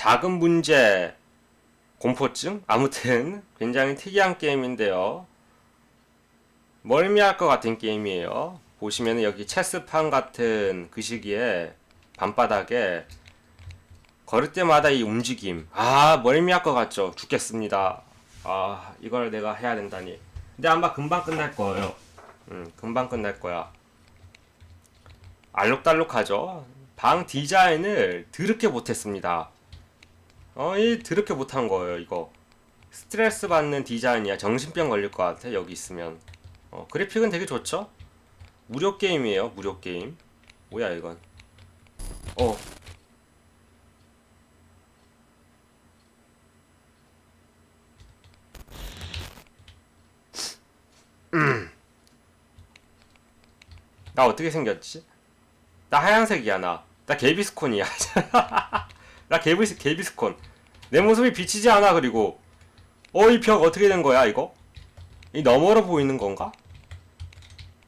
작은 문제 공포증? 아무튼 굉장히 특이한 게임인데요. 멀미할 것 같은 게임이에요. 보시면 여기 체스판 같은 그 시기에 밤바닥에 걸을 때마다 이 움직임. 아, 멀미할 것 같죠? 죽겠습니다. 아, 이걸 내가 해야 된다니. 근데 아마 금방 끝날 거예요. 음, 금방 끝날 거야. 알록달록하죠? 방 디자인을 드럽게 못했습니다. 어, 이 드럽게 못한 거예요, 이거. 스트레스 받는 디자인이야. 정신병 걸릴 것 같아, 여기 있으면. 어, 그래픽은 되게 좋죠? 무료 게임이에요, 무료 게임. 뭐야, 이건. 어. 음. 나 어떻게 생겼지? 나 하얀색이야, 나. 나 개비스콘이야. 나 개비스, 개비스콘. 내 모습이 비치지 않아, 그리고. 어, 이 벽 어떻게 된 거야, 이거? 이 너머로 보이는 건가?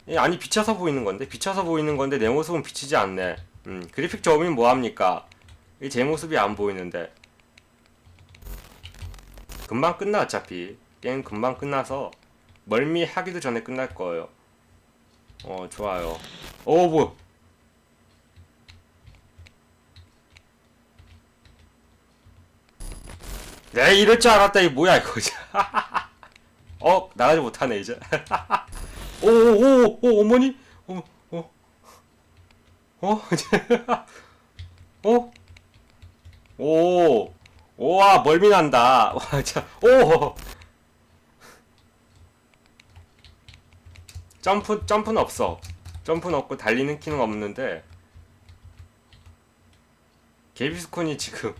이 아니, 비쳐서 보이는 건데? 비쳐서 보이는 건데, 내 모습은 비치지 않네. 음, 그래픽 좋으면 뭐합니까? 이 제 모습이 안 보이는데. 금방 끝나, 어차피. 게임 금방 끝나서, 멀미 하기도 전에 끝날 거예요. 어, 좋아요. 오, 뭐. 내 이럴 줄 알았다 이 뭐야 이거. 어 나가지 못하네 이제. 오오오 오, 어머니? 어어 어? 어? 어? 오 오와 멀미 난다. 와자오! 점프 점프는 없어. 점프는 없고 달리는 키는 없는데 게비스콘이 지금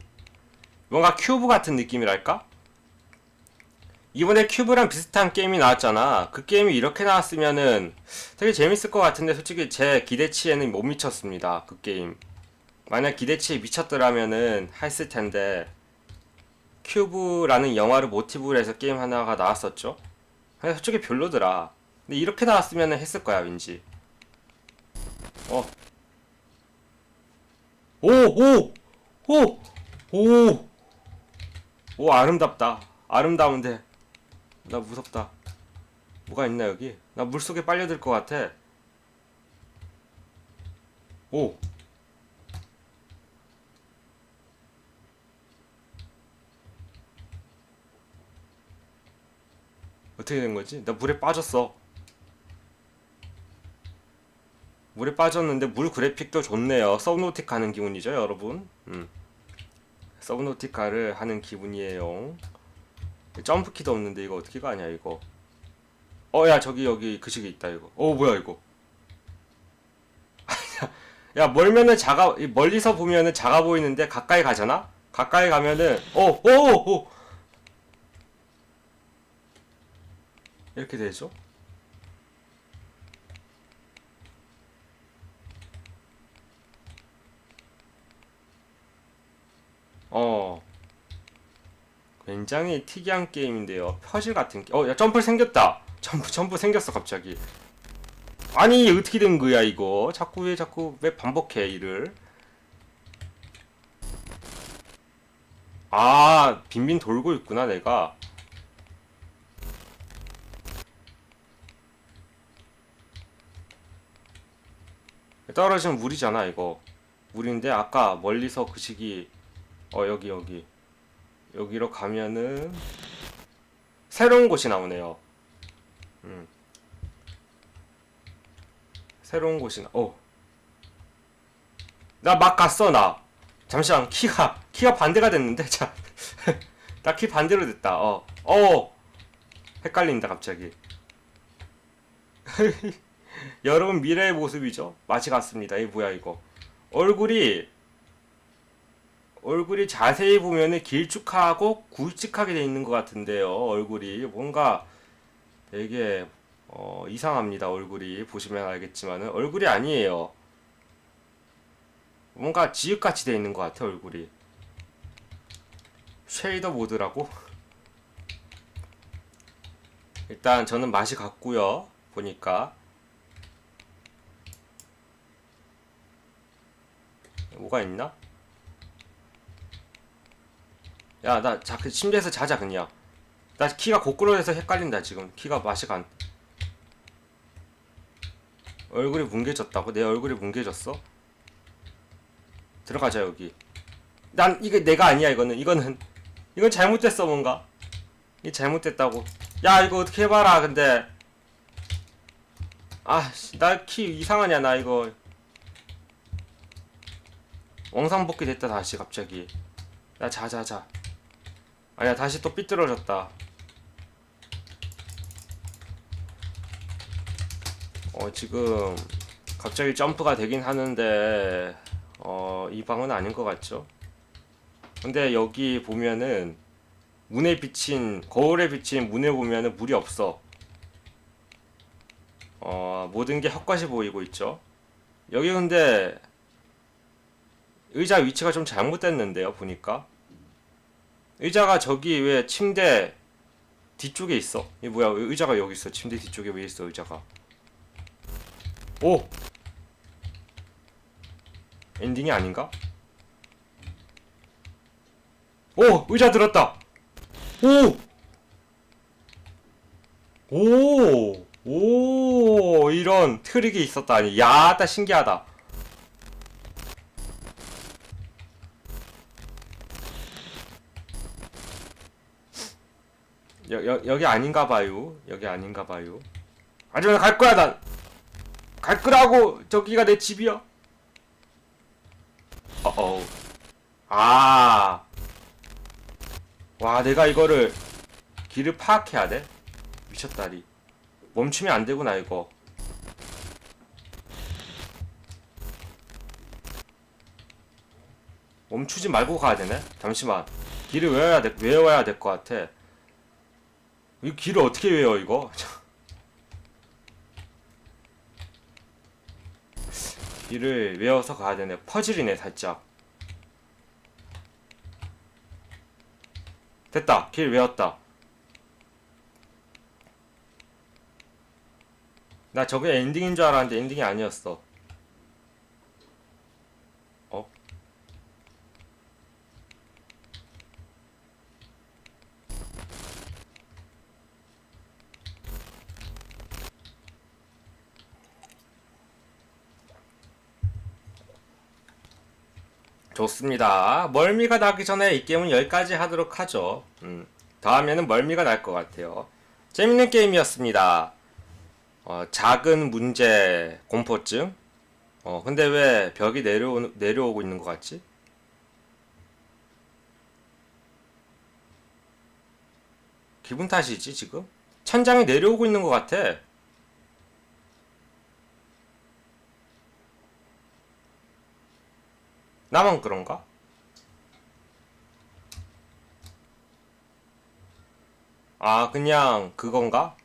뭔가 큐브 같은 느낌이랄까? 이번에 큐브랑 비슷한 게임이 나왔잖아. 그 게임이 이렇게 나왔으면은 되게 재밌을 것 같은데 솔직히 제 기대치에는 못 미쳤습니다. 그 게임. 만약 기대치에 미쳤더라면은 했을 텐데 큐브라는 영화를 모티브로 해서 게임 하나가 나왔었죠. 근데 솔직히 별로더라. 근데 이렇게 나왔으면은 했을 거야 왠지. 어. 오, 오, 오, 오. 오 아름답다. 아름다운데. 나 무섭다. 뭐가 있나 여기? 나 물속에 빨려들 것 같아. 오. 어떻게 된 거지? 나 물에 빠졌어. 물에 빠졌는데 물 그래픽도 좋네요. 서브노틱 하는 기분이죠 여러분? 음. 서브노티카를 하는 기분이에요. 점프키도 없는데 이거 어떻게 가냐 이거. 어 야 저기 여기 그 시계 있다 이거. 어 뭐야 이거. 야 멀면은 작아 멀리서 보면은 작아 보이는데 가까이 가잖아. 가까이 가면은 어오오 오, 이렇게 되죠. 어. 굉장히 특이한 게임인데요. 퍼즐 같은 게. 어, 야, 점프 생겼다. 점프, 점프 생겼어, 갑자기. 아니, 어떻게 된 거야, 이거? 자꾸 왜, 자꾸 왜 반복해, 이를? 아, 빈빈 돌고 있구나, 내가. 떨어지면 물이잖아, 이거. 물인데, 아까 멀리서 그 시기 어 여기 여기 여기로 가면은 새로운 곳이 나오네요. 음. 새로운 곳이 나. 어. 나 막 갔어 나. 잠시만 키가 키가 반대가 됐는데 자. 나 키 반대로 됐다. 어. 어. 헷갈린다 갑자기. 여러분 미래의 모습이죠. 마치 같습니다. 이 뭐야 이거. 얼굴이 얼굴이 자세히 보면은 길쭉하고 굵직하게 돼 있는 것 같은데요. 얼굴이 뭔가 되게 어, 이상합니다. 얼굴이 보시면 알겠지만은 얼굴이 아니에요. 뭔가 지읒같이 돼 있는 것 같아 얼굴이. 쉐이더 모드라고? 일단 저는 맛이 같고요. 보니까 뭐가 있나? 야, 나 자, 그 침대에서 자자 그냥. 나 키가 거꾸로 해서 헷갈린다 지금. 키가 맛이 간. 얼굴이 뭉개졌다고? 내 얼굴이 뭉개졌어? 들어가자 여기. 난 이게 내가 아니야 이거는. 이거는 이건 잘못됐어 뭔가. 이 잘못됐다고. 야 이거 어떻게 해봐라 근데. 아, 나 키 이상하냐 나 이거. 원상복귀 됐다 다시 갑자기. 야 자 자 자. 아니야 다시 또 삐뚤어졌다. 어 지금 갑자기 점프가 되긴 하는데 어 이 방은 아닌 것 같죠? 근데 여기 보면은 문에 비친 거울에 비친 문에 보면은 물이 없어. 어 모든 게 헛것이 보이고 있죠. 여기 근데 의자 위치가 좀 잘못됐는데요 보니까. 의자가 저기 왜 침대 뒤쪽에 있어? 이 뭐야? 왜 의자가 여기 있어? 침대 뒤쪽에 왜 있어 의자가? 오! 엔딩이 아닌가? 오! 의자 들었다! 오! 오! 오! 이런 트릭이 있었다니. 야, 따 신기하다. 여, 여, 여기 아닌가 봐요. 여기 아닌가 봐요. 하지만 갈 거야, 난. 갈 거라고. 저기가 내 집이야. 어어. 아. 와, 내가 이거를 길을 파악해야 돼? 미쳤다리. 멈추면 안 되구나, 이거. 멈추지 말고 가야 되네? 잠시만. 길을 외워야 돼, 외워야 될 것 같아. 이 길을 어떻게 외워 이거? 길을 외워서 가야 되네. 퍼즐이네 살짝. 됐다. 길 외웠다. 나 저게 엔딩인 줄 알았는데 엔딩이 아니었어. 어? 좋습니다. 멀미가 나기 전에 이 게임은 여기까지 하도록 하죠. 음, 다음에는 멀미가 날 것 같아요. 재밌는 게임이었습니다. 어, 작은 문제 공포증. 어, 근데 왜 벽이 내려오, 내려오고 있는 것 같지? 기분 탓이지, 지금? 천장이 내려오고 있는 것 같아. 나만 그런가? 아, 그냥 그건가?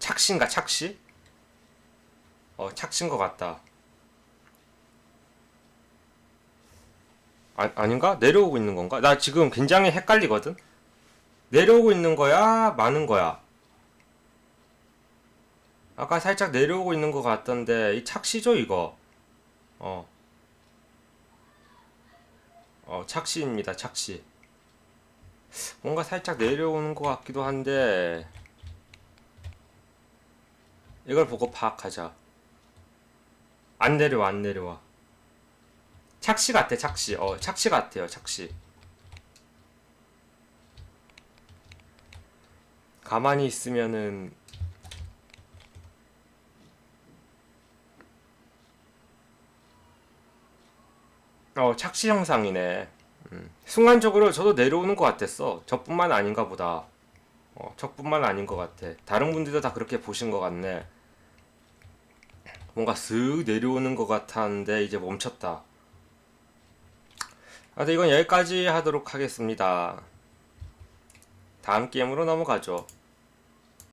착시인가, 착시? 어, 착시인 것 같다. 아, 아닌가? 내려오고 있는 건가? 나 지금 굉장히 헷갈리거든? 내려오고 있는 거야? 많은 거야? 아까 살짝 내려오고 있는 것 같던데, 이 착시죠, 이거? 어. 어, 착시입니다, 착시. 뭔가 살짝 내려오는 것 같기도 한데, 이걸 보고 파악하자. 안 내려와, 안 내려와. 착시 같아, 착시. 어, 착시 같아요, 착시. 가만히 있으면은, 어, 착시 형상이네. 음. 순간적으로 저도 내려오는 것 같았어. 저뿐만 아닌가 보다. 어, 저뿐만 아닌 것 같아. 다른 분들도 다 그렇게 보신 것 같네. 뭔가 쓱 내려오는 것 같았는데 이제 멈췄다. 아, 근 이건 여기까지 하도록 하겠습니다. 다음 게임으로 넘어가죠.